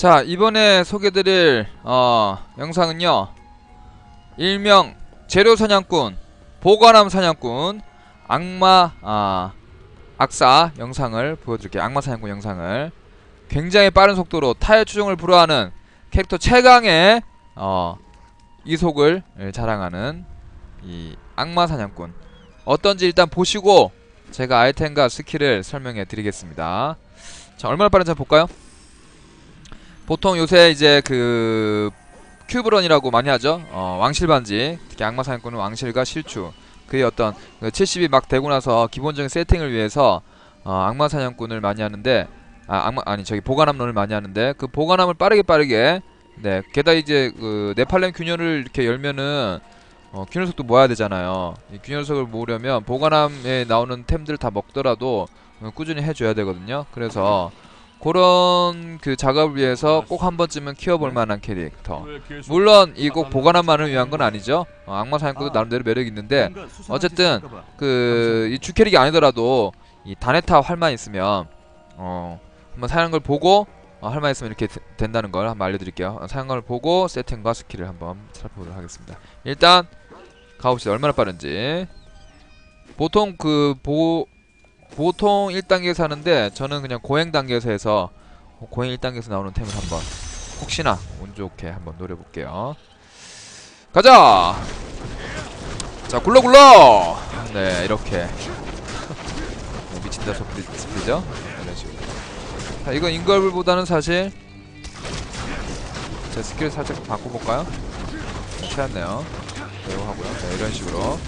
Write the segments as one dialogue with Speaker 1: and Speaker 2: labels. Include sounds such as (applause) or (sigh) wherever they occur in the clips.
Speaker 1: 자 이번에 소개드릴 어, 영상은요. 일명 재료 사냥꾼 보관함 사냥꾼 악마 아 악사 영상을 보여드릴게요. 악마 사냥꾼 영상을. 굉장히 빠른 속도로 타일 추종을 불허하는 캐릭터 최강의 어, 이속을 자랑하는 이 악마 사냥꾼. 어떤지 일단 보시고 제가 아이템과 스킬을 설명해 드리겠습니다. 자 얼마나 빠른지 볼까요? 보통 요새 이제 그 큐브런이라고 많이 하죠. 어, 왕실 반지 특히 악마 사냥꾼은 왕실과 실추 그의 어떤 그 70이 막 되고 나서 기본적인 세팅을 위해서 어, 악마 사냥꾼을 많이 하는데 아 악마 아니 저기 보관함론을 많이 하는데 그 보관함을 빠르게 빠르게 네 게다가 이제 그 네팔렘 균열을 이렇게 열면은 어, 균열석도 모아야 되잖아요. 이 균열석을 모으려면 보관함에 나오는 템들 다 먹더라도 어, 꾸준히 해줘야 되거든요. 그래서 그런 그 작업을 위해서 꼭 한 번쯤은 키워볼 만한 캐릭터. 물론 이꼭 보관함만을 위한 건 아니죠. 어, 악마 사냥꾼도 나름대로 매력 이 있는데 어쨌든 그 이 주캐릭이 아니더라도 이 다네타 활만 있으면 어 한번 사용한 걸 보고 어, 활만 있으면 이렇게 되- 된다는 걸 한번 알려드릴게요. 어, 사용한 걸 보고 세팅과 스킬을 한번 살펴보도록 하겠습니다. 일단 가봅시다. 얼마나 빠른지. 보통 그 보 보통 1단계에서 하는데 저는 그냥 고행 단계에서 해서 고행 1단계에서 나오는 템을 한번 혹시나 운 좋게 한번 노려볼게요. 가자. 자 굴러 굴러. 네 이렇게 네, 미친다 소리 스피죠. 이런 식으로. 자 이건 인걸블보다는 사실 제 스킬 살짝 바꿔볼까요? 채웠네요. 네, 이거 하고요. 네, 이런 식으로.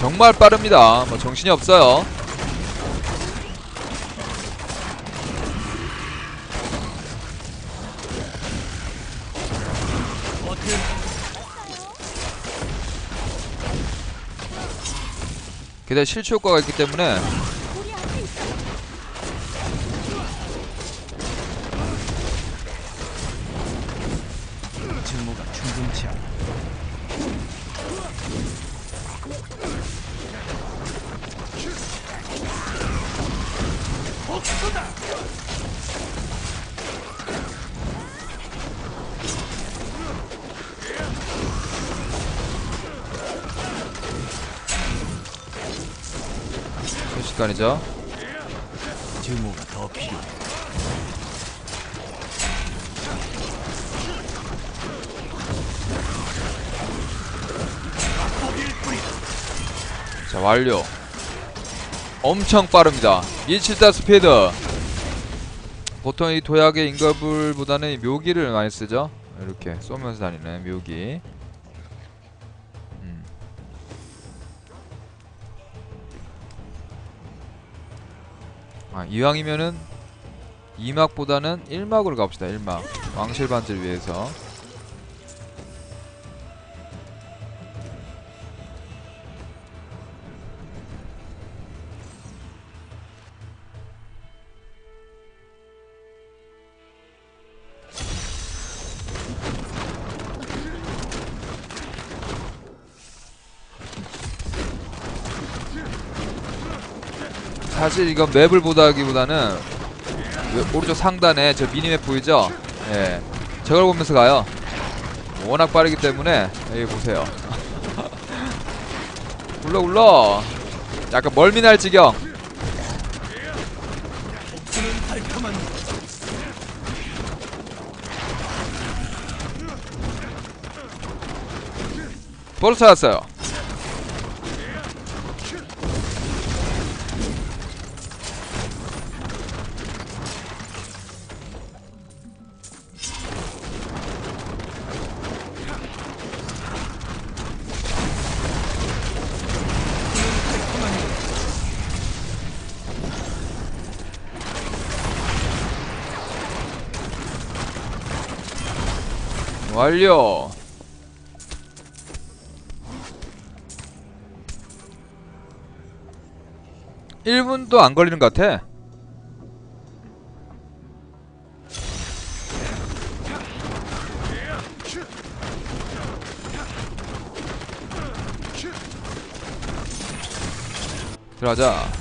Speaker 1: 정말 빠릅니다. 뭐 정신이 없어요. 게다가 실추 효과가 있기 때문에 순식간이죠.
Speaker 2: 증오가 더 필요해.
Speaker 1: 자 완료 엄청 빠릅니다. 174 스피드. 보통 이 도약의 인거불보다는 이 묘기를 많이 쓰죠. 이렇게 쏘면서 다니는 묘기. 음. 아 이왕이면은 2막보다는 1막으로 갑시다 1막. 왕실 반지를 위해서 사실 이건 맵을 보다기보다는 왼- 오른쪽 상단에 저 미니맵 보이죠? 예. 저걸 보면서 가요. 워낙 빠르기 때문에 여기 보세요. (laughs) 굴러 굴러. 약간 멀미 날 지경.
Speaker 2: 그는 달콤한
Speaker 1: 벌써 찾았어요. 완료. 일분도안 걸리는 것 같아. 들어가자.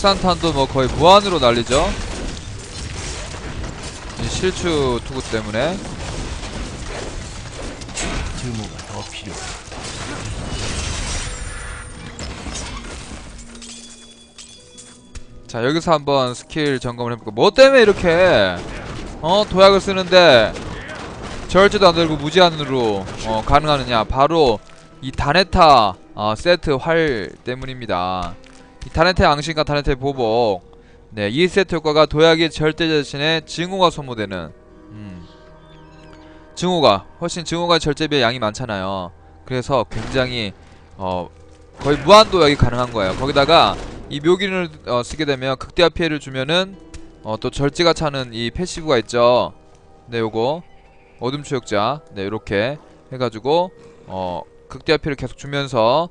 Speaker 1: 확산탄도 뭐 거의 무한으로 날리죠. 이 실추 투구 때문에
Speaker 2: 증오가 더 필요해.
Speaker 1: 자 여기서 한번 스킬 점검을 해볼까 뭐 때문에 이렇게 어 도약을 쓰는데 절제도 안 들고 무제한으로 어 가능하느냐 바로 이 다네타 어, 세트 활 때문입니다 이 다네타 양식과 다네타 보복 네이 세트 효과가 도약의 절대 대신에 증오가 소모되는 음 증오가 훨씬 증오가 절제에 비해 양이 많잖아요 그래서 굉장히 어 거의 무한 도약이 가능한 거예요 거기다가 이 묘기를 어, 쓰게 되면 극대화 피해를 주면은 어, 또 절제가 차는 이 패시브가 있죠. 네, 요거 어둠 추적자. 네, 요렇게 해가지고 어 극대화 피해를 계속 주면서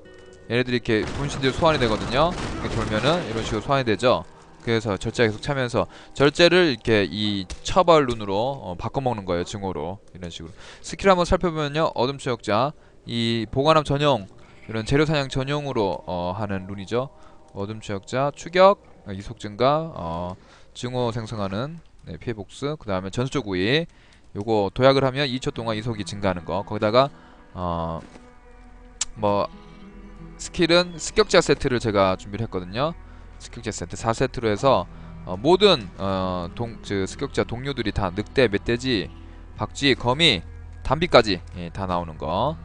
Speaker 1: 얘네들이 이렇게 분신들이 소환이 되거든요. 이렇게 돌면은 이런 식으로 소환이 되죠. 그래서 절제가 계속 차면서 절제를 이렇게 이 처벌 룬으로 어, 바꿔먹는 거예요. 증오로 이런 식으로 스킬 한번 살펴보면요. 어둠 추적자 이 보관함 전용 이런 재료 사냥 전용으로 어, 하는 룬이죠. 어둠 추적자 추격 어, 이속 증가 어, 증오 생성하는 네, 피해 복수 그 다음에 전수적 우위 요거 도약을 하면 2초 동안 이속이 증가하는 거 거기다가 어 뭐 스킬은 습격자 세트를 제가 준비를 했거든요. 습격자 세트 4세트로 해서 어, 모든 어동그 습격자 동료들이 다 늑대 멧돼지 박쥐 거미 담비까지 예, 다 나오는 거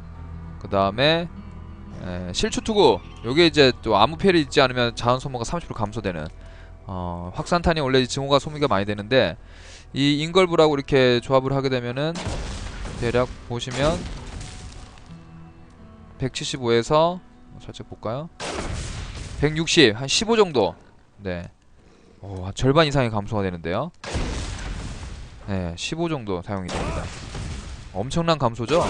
Speaker 1: 그 다음에 에, 실추 투구. 요게 이제 또 아무 피해를 입지 않으면 자원 소모가 30% 감소되는 어, 확산탄이 원래 이 증오가 소비가 많이 되는데 이 인걸브라고 이렇게 조합을 하게 되면은 대략 보시면 175에서 살짝 볼까요? 160, 한 15 정도. 네. 오, 한 절반 이상이 감소가 되는데요. 네, 15 정도 사용이 됩니다. 엄청난 감소죠?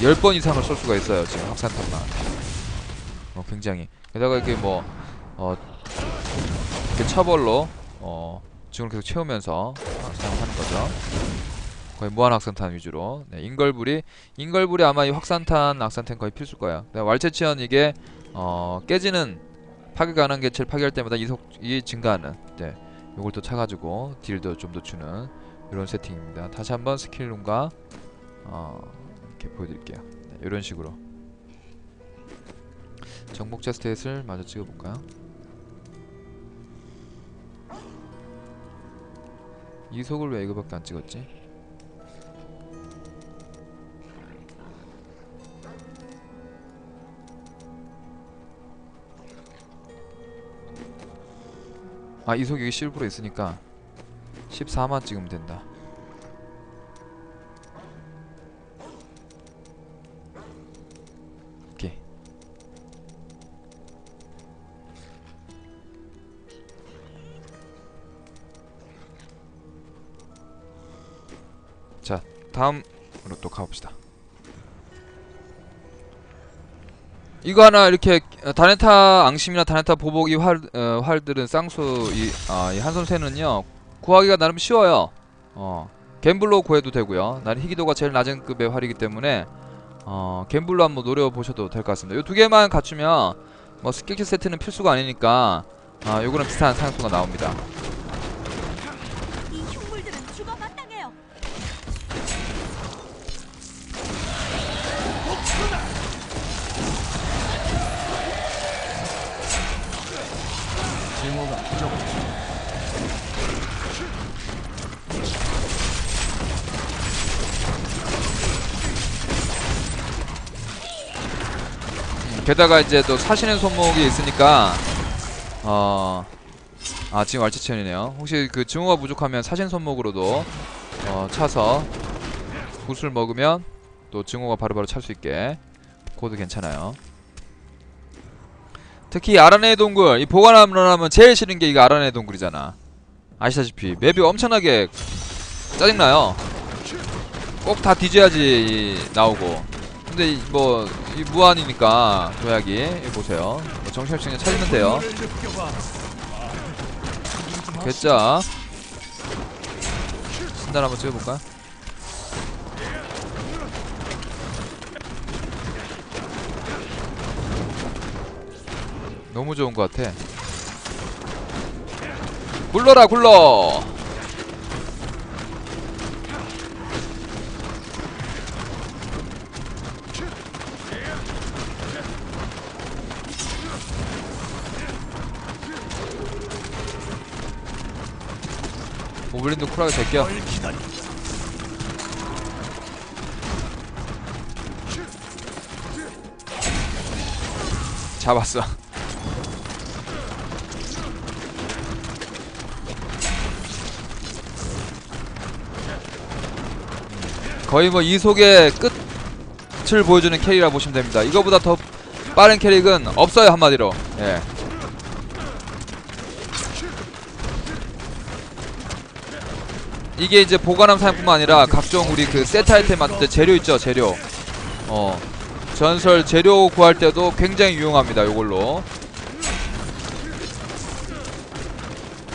Speaker 1: 10번 이상을 쏠 수가 있어요 지금 확산탄만 어, 굉장히 게다가 이렇게 뭐 어, 이렇게 처벌로 어, 지금을 계속 채우면서 아, 사용하는 거죠 거의 무한 확산탄 위주로 네, 인걸불이 인걸불이 아마 이 확산탄 악산탄 거의 필수일 거야 네, 왈체치언 이게 어, 깨지는 파괴 가능한 개체를 파괴할 때마다 이속이 증가하는 네, 요걸 또 차가지고 딜도 좀 더 주는 이런 세팅입니다 다시 한번 스킬룸과 어, 이렇게 보여드릴게요. 네, 이런 식으로 정복자 스탯을 마저 찍어볼까요? 이속을 왜 이거밖에 안 찍었지? 아 이속 여기 실브로 있으니까 14만 찍으면 된다. 다음으로 또 가봅시다. 이거 하나 이렇게 어, 다네타 앙심이나 다네타 보복이 활 어, 활들은 쌍수 이, 아, 이 한손새는요 구하기가 나름 쉬워요. 어, 갬블로 구해도 되고요. 나는 희귀도가 제일 낮은 급의 활이기 때문에 어, 갬블로 한번 노려보셔도 될 것 같습니다. 이 두 개만 갖추면 뭐 스킬킷 세트는 필수가 아니니까 아, 요거는 비슷한 상수가 나옵니다. 게다가 이제 또 사신의 손목이 있으니까 어, 아 지금 왈츠천이네요. 혹시 그 증오가 부족하면 사신 손목으로도 어, 차서 굿을 먹으면 또 증오가 바로바로 찰 수 있게 코드 괜찮아요. 특히 아란의 동굴 이 보관함을 하면 제일 싫은 게 이거 아란의 동굴이잖아. 아시다시피 맵이 엄청나게 짜증나요. 꼭 다 뒤져야지 나오고. 근데 이- 뭐, 이 무한이니까, 도약이. 이 보세요. 뭐 정신없이 그냥 찾으면 돼요. 괴짜. 신단 한번 찍어볼까? 너무 좋은 것 같아. 굴러라, 굴러! 오블린도 쿨하게 제껴. 잡았어. 거의 뭐 이 속의 끝을 보여주는 캐릭이라 보시면 됩니다. 이거보다 더 빠른 캐릭은 없어요 한마디로. 예. 이게 이제 보관함 사용뿐만 아니라 각종 우리 그 세트 아이템 만들 때 재료 있죠 재료. 어 전설 재료 구할 때도 굉장히 유용합니다. 요걸로.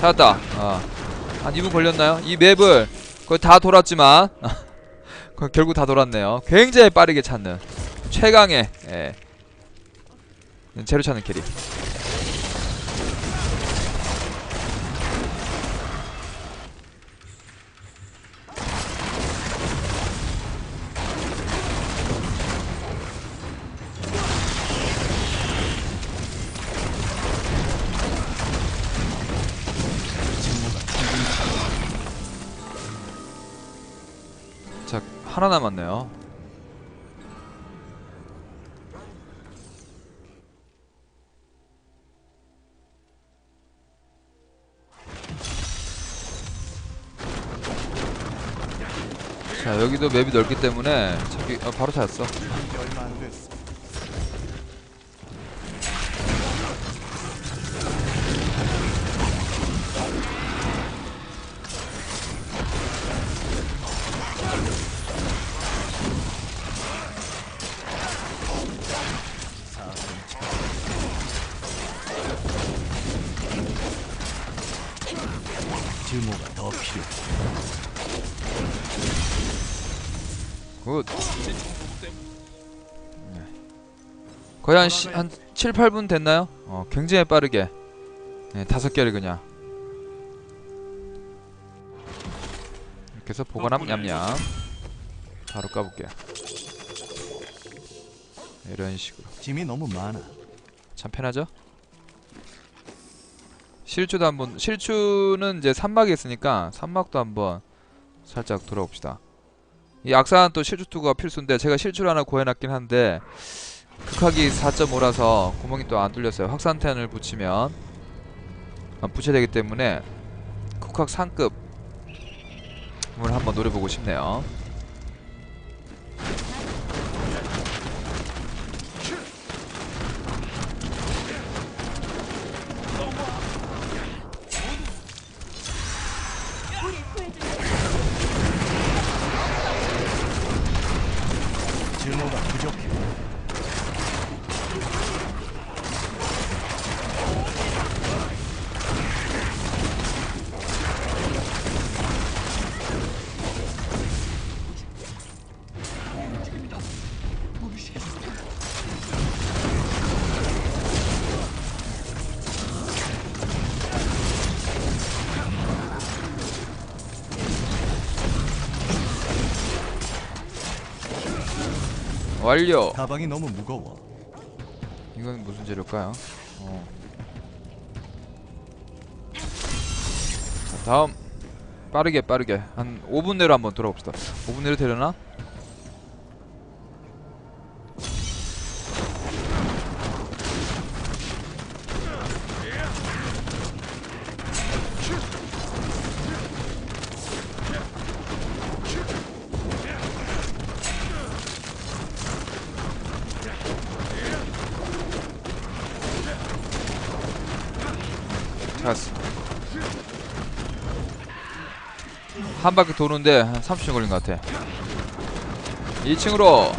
Speaker 1: 찾았다. 아. 한 2분 걸렸나요? 이 맵을 거의 다 돌았지만 (laughs) 결국 다 돌았네요. 굉장히 빠르게 찾는 최강의 예. 재료 찾는 캐릭. 자 하나 남았네요. 자 여기도 맵이 넓기 때문에 저기 어, 바로 찾았어. 굿. 네. 거의 한, 시, 한 7, 8분 됐나요? 어, 굉장히 빠르게. 네, 다섯 개를 그냥. 이렇게 해서 보관함 냠냠. 바로 까볼게요. 이런 식으로.
Speaker 2: 짐이 너무 많아.
Speaker 1: 참 편하죠? 실추도 한번 실추는 이제 산막에 있으니까 산막도 한번 살짝 돌아봅시다. 이 악사는 또 실추2가 필수인데 제가 실추를 하나 구해놨긴 한데 극하기 4.5라서 구멍이 또 안 뚫렸어요. 확산탄을 붙이면 아, 붙여야 되기 때문에 극학 상급을 한번 노려보고 싶네요. 완료.
Speaker 2: 가방이 너무 무거워.
Speaker 1: 이건 무슨 재료일까요? 어. 자, 다음 빠르게 빠르게 한 5분 내로 한번 돌아봅시다. 5분 내로 되려나? 한 바퀴 도는데 한 30분 걸린 것 같아. 2층으로.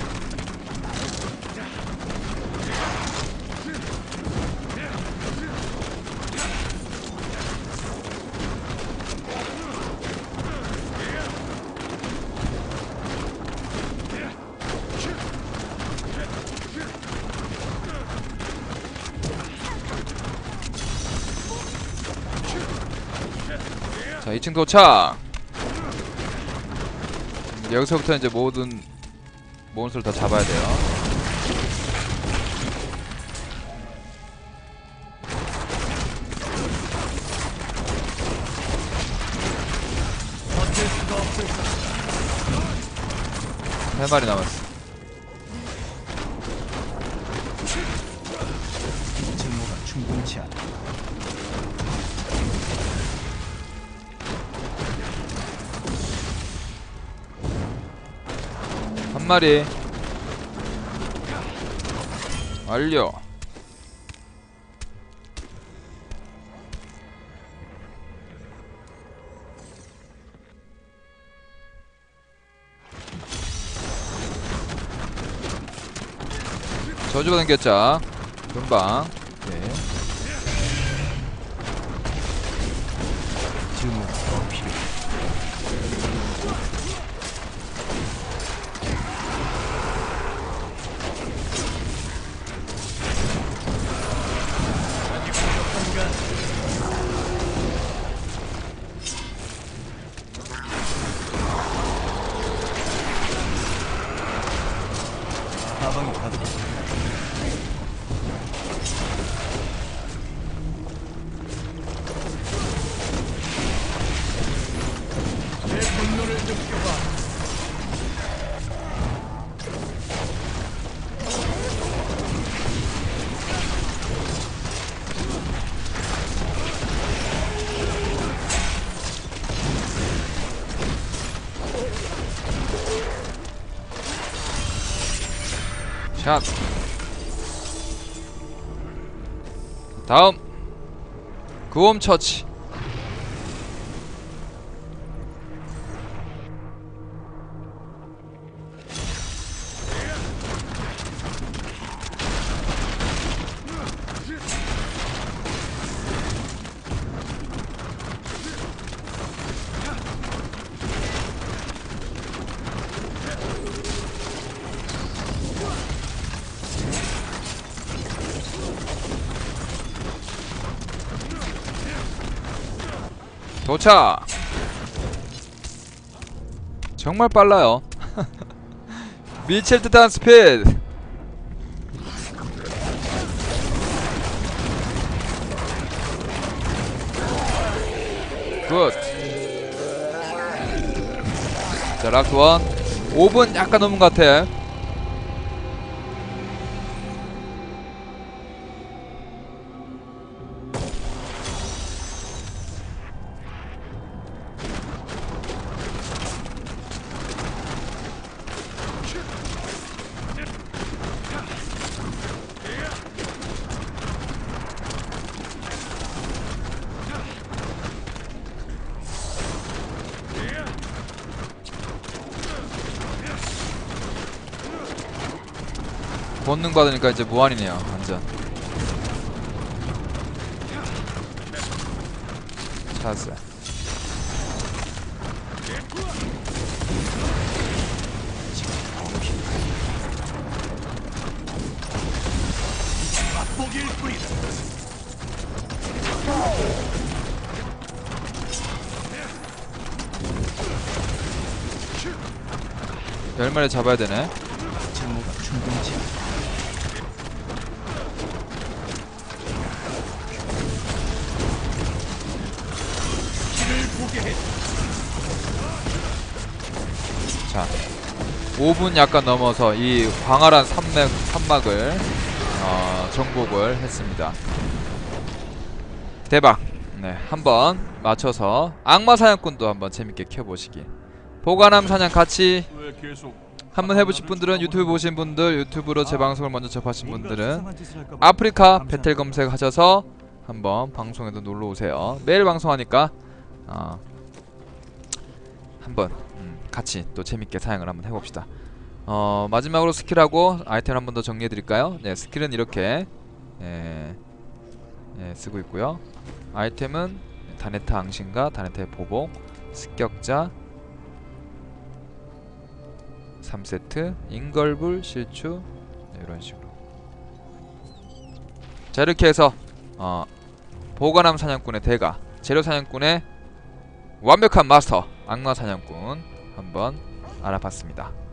Speaker 1: 자 2층 도착. 음, 여기서부터 이제 모든 몬스터를 다 잡아야 돼요. 세 마리 남았어 한 마리. 완료. 저주받은 괴짜 금방. 네.
Speaker 2: 증오
Speaker 1: 샷. 다음. 구홈 처치 도착 정말 빨라요. (laughs) 미칠 듯한 스피드. 굿. 자, 락원. 5분 약간 넘은 것 같아 본능 받으니까 이제 무한이네요 완전. 찾았어요. 열 마리 잡아야 되네.
Speaker 2: 증오가 충분
Speaker 1: 자 5분 약간 넘어서 이 광활한 산맥, 산막을 어, 정복을 했습니다 대박 네 한번 맞춰서 악마 사냥꾼도 한번 재밌게 켜보시기 보관함 사냥 같이 한번 해보실 분들은 유튜브 보신 분들 유튜브로 제 방송을 먼저 접하신 분들은 아프리카. 배틀 검색하셔서 한번 방송에도 놀러 오세요. 매일 방송하니까 어, 한번 음, 같이 또 재밌게 사용을 한번 해봅시다. 어, 마지막으로 스킬하고 아이템 한번 더 정리해 드릴까요? 네, 스킬은 이렇게 예, 예, 쓰고 있고요. 아이템은 다네타 앙신과 다네타의 보복, 습격자 3세트, 인걸불, 실추 네, 이런 식으로. 자 이렇게 해서 어, 보관함 사냥꾼의 대가, 재료 사냥꾼의 완벽한 마스터, 악마 사냥꾼 한번 알아봤습니다.